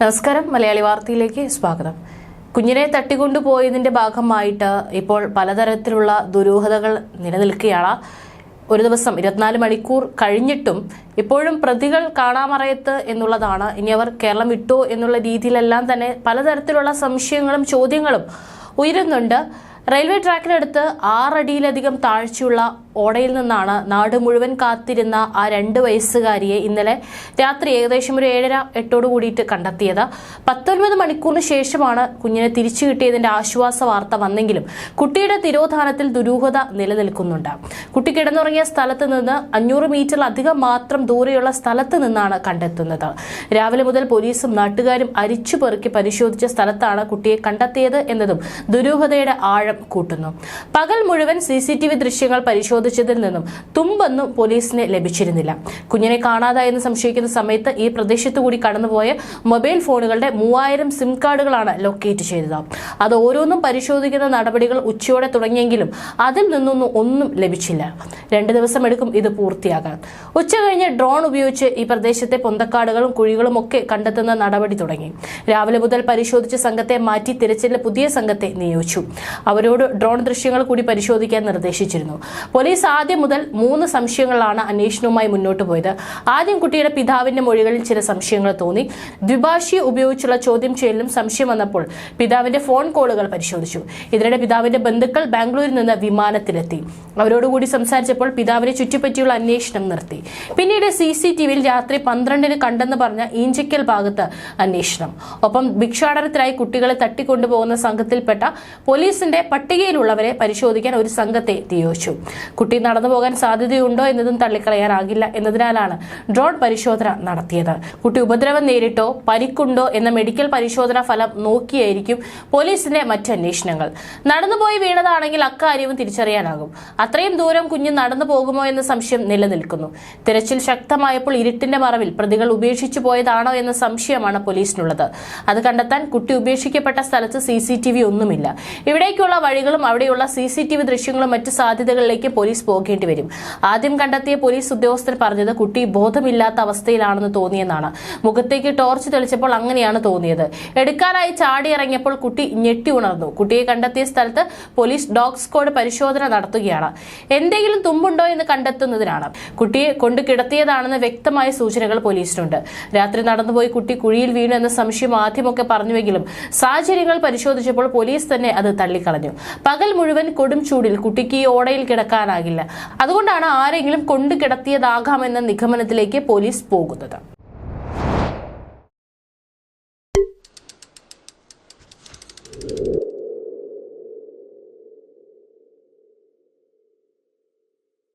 നമസ്കാരം. മലയാളി വാർത്തയിലേക്ക് സ്വാഗതം. കുഞ്ഞിനെ തട്ടിക്കൊണ്ടുപോയതിന്റെ ഭാഗമായിട്ട് ഇപ്പോൾ പലതരത്തിലുള്ള ദുരൂഹതകൾ നിലനിൽക്കുകയാണ്. ഒരു ദിവസം ഇരുപത്തിനാല് മണിക്കൂർ കഴിഞ്ഞിട്ടും ഇപ്പോഴും പ്രതികൾ കാണാമറയത്ത് എന്നുള്ളതാണ്. ഇനി അവർ കേരളം വിട്ടോ എന്നുള്ള രീതിയിലെല്ലാം തന്നെ പലതരത്തിലുള്ള സംശയങ്ങളും ചോദ്യങ്ങളും ഉയരുന്നുണ്ട്. റെയിൽവേ ട്രാക്കിനടുത്ത് ആറടിയിലധികം താഴ്ചയുള്ള ഓടയിൽ നിന്നാണ് നാട് മുഴുവൻ കാത്തിരുന്ന ആ രണ്ട് വയസ്സുകാരിയെ ഇന്നലെ രാത്രി ഏകദേശം ഒരു ഏഴര എട്ടോട് കൂടിയിട്ട് കണ്ടെത്തിയത്. പത്തൊൻപത് മണിക്കൂറിന് ശേഷമാണ് കുഞ്ഞിനെ തിരിച്ചു കിട്ടിയതിന്റെ ആശ്വാസ വാർത്ത വന്നെങ്കിലും കുട്ടിയുടെ തിരോധാനത്തിൽ ദുരൂഹത നിലനിൽക്കുന്നുണ്ട്. കുട്ടി കിടന്നുറങ്ങിയ സ്ഥലത്ത് നിന്ന് അഞ്ഞൂറ് മീറ്ററിലധികം മാത്രം ദൂരെയുള്ള സ്ഥലത്ത് നിന്നാണ് കണ്ടെത്തുന്നത്. രാവിലെ മുതൽ പോലീസും നാട്ടുകാരും അരിച്ചു പെറുക്കി പരിശോധിച്ച സ്ഥലത്താണ് കുട്ടിയെ കണ്ടെത്തിയത് എന്നതും ദുരൂഹതയുടെ ആഴം കൂട്ടുന്നു. പകൽ മുഴുവൻ സി ദൃശ്യങ്ങൾ ദൃശ്യങ്ങൾ പരിശോധിച്ചതിൽ നിന്നും തുമ്പൊന്നും പോലീസിന് ലഭിച്ചിരുന്നില്ല. കുഞ്ഞിനെ കാണാതായെന്ന് സംശയിക്കുന്ന സമയത്ത് ഈ പ്രദേശത്തു കൂടി കടന്നുപോയ മൊബൈൽ ഫോണുകളുടെ മൂവായിരം സിം കാർഡുകളാണ് ലൊക്കേറ്റ് ചെയ്തത്. അത് ഓരോന്നും പരിശോധിക്കുന്ന നടപടികൾ ഉച്ചയോടെ തുടങ്ങിയെങ്കിലും അതിൽ നിന്നൊന്നും ഒന്നും ലഭിച്ചില്ല. രണ്ട് ദിവസം എടുക്കും ഇത് പൂർത്തിയാകാൻ. ഉച്ച കഴിഞ്ഞ് ഡ്രോൺ ഉപയോഗിച്ച് ഈ പ്രദേശത്തെ പൊന്തക്കാടുകളും കുഴികളും ഒക്കെ കണ്ടെത്തുന്ന നടപടി തുടങ്ങി. രാവിലെ മുതൽ പരിശോധിച്ച സംഘത്തെ മാറ്റി തിരച്ചിലിന് പുതിയ സംഘത്തെ നിയോഗിച്ചു. അവരോട് ഡ്രോൺ ദൃശ്യങ്ങൾ കൂടി പരിശോധിക്കാൻ നിർദ്ദേശിച്ചിരുന്നു. പോലീസ് ആദ്യം മുതൽ മൂന്ന് സംശയങ്ങളാണ് അന്വേഷണവുമായി മുന്നോട്ട് പോയത്. ആദ്യം കുട്ടിയുടെ പിതാവിന്റെ മൊഴികളിൽ ചില സംശയങ്ങൾ തോന്നി. ദ്വിഭാഷി ഉപയോഗിച്ചുള്ള ചോദ്യം ചെയ്യലിലും സംശയം വന്നപ്പോൾ പിതാവിന്റെ ഫോൺ കോളുകൾ പരിശോധിച്ചു. ഇതിനിടെ പിതാവിന്റെ ബന്ധുക്കൾ ബാംഗ്ലൂരിൽ നിന്ന് വിമാനത്തിലെത്തി. അവരോടുകൂടി സംസാരിച്ചപ്പോൾ പിതാവിനെ ചുറ്റിപ്പറ്റിയുള്ള അന്വേഷണം നിർത്തി. പിന്നീട് സി സി ടി വിയിൽ രാത്രി പന്ത്രണ്ടിന് കണ്ടെന്ന് പറഞ്ഞ ഈഞ്ചക്കൽ ഭാഗത്ത് അന്വേഷണം. ഒപ്പം ഭിക്ഷാടനത്തിനായി കുട്ടികളെ തട്ടിക്കൊണ്ടുപോകുന്ന സംഘത്തിൽപ്പെട്ട പോലീസിന്റെ പട്ടികയിലുള്ളവരെ പരിശോധിക്കാൻ ഒരു സംഘത്തെ നിയോഗിച്ചു. കുട്ടി നടന്നു പോകാൻ സാധ്യതയുണ്ടോ എന്നതും തള്ളിക്കളയാനാകില്ല എന്നതിനാലാണ് ഡ്രോൺ പരിശോധന നടത്തിയത്. കുട്ടി ഉപദ്രവം നേരിട്ടോ പരിക്കുണ്ടോ എന്ന മെഡിക്കൽ പരിശോധനാ ഫലം നോക്കിയായിരിക്കും പോലീസിന്റെ മറ്റ് അന്വേഷണങ്ങൾ നടന്നുപോയി വീണതാണെങ്കിൽ അക്കാര്യവും തിരിച്ചറിയാനാകും. അത്രയും ദൂരം കുഞ്ഞ് നടന്നു പോകുമോ എന്ന സംശയം നിലനിൽക്കുന്നു. തിരച്ചിൽ ശക്തമായപ്പോൾ ഇരുട്ടിന്റെ മറവിൽ പ്രതികൾ ഉപേക്ഷിച്ചു പോയതാണോ എന്ന സംശയമാണ് പോലീസിനുള്ളത്. അത് കണ്ടെത്താൻ കുട്ടി ഉപേക്ഷിക്കപ്പെട്ട സ്ഥലത്ത് സി ഒന്നുമില്ല. ഇവിടേക്കുള്ള വഴികളും അവിടെയുള്ള സി ദൃശ്യങ്ങളും മറ്റ് സാധ്യതകളിലേക്ക് പോലീസ് പോകേണ്ടി വരും. ആദ്യം കണ്ടെത്തിയ പോലീസ് ഉദ്യോഗസ്ഥർ പറഞ്ഞത് കുട്ടി ബോധമില്ലാത്ത അവസ്ഥയിലാണെന്ന് തോന്നിയെന്നാണ്. മുഖത്തേക്ക് ടോർച്ച് തെളിച്ചപ്പോൾ അങ്ങനെയാണ് തോന്നിയത്. എടുക്കാനായി ചാടിയിറങ്ങിയപ്പോൾ കുട്ടി ഞെട്ടി ഉണർന്നു. കുട്ടിയെ കണ്ടെത്തിയ സ്ഥലത്ത് പോലീസ് ഡോഗ് സ്ക്വാഡ് പരിശോധന നടത്തുകയാണ്. എന്തെങ്കിലും തുമ്പുണ്ടോ എന്ന് കണ്ടെത്തുന്നതിനാണ്. കുട്ടിയെ കൊണ്ട് കിടത്തിയതാണെന്ന് വ്യക്തമായ സൂചനകൾ പോലീസിനുണ്ട്. രാത്രി നടന്നുപോയി കുട്ടി കുഴിയിൽ വീണു എന്ന സംശയം ആദ്യമൊക്കെ പറഞ്ഞുവെങ്കിലും സാഹചര്യങ്ങൾ പരിശോധിച്ചപ്പോൾ പോലീസ് തന്നെ അത് തള്ളിക്കളഞ്ഞു. പകൽ മുഴുവൻ കൊടും ചൂടിൽ കുട്ടിക്ക് ഓടയിൽ കിടക്കാനാകില്ല അതുകൊണ്ടാണ് ആരെങ്കിലും കൊണ്ടു കിടത്തിയതാകാമെന്ന നിഗമനത്തിലേക്ക് പോലീസ് പോകുന്നത്.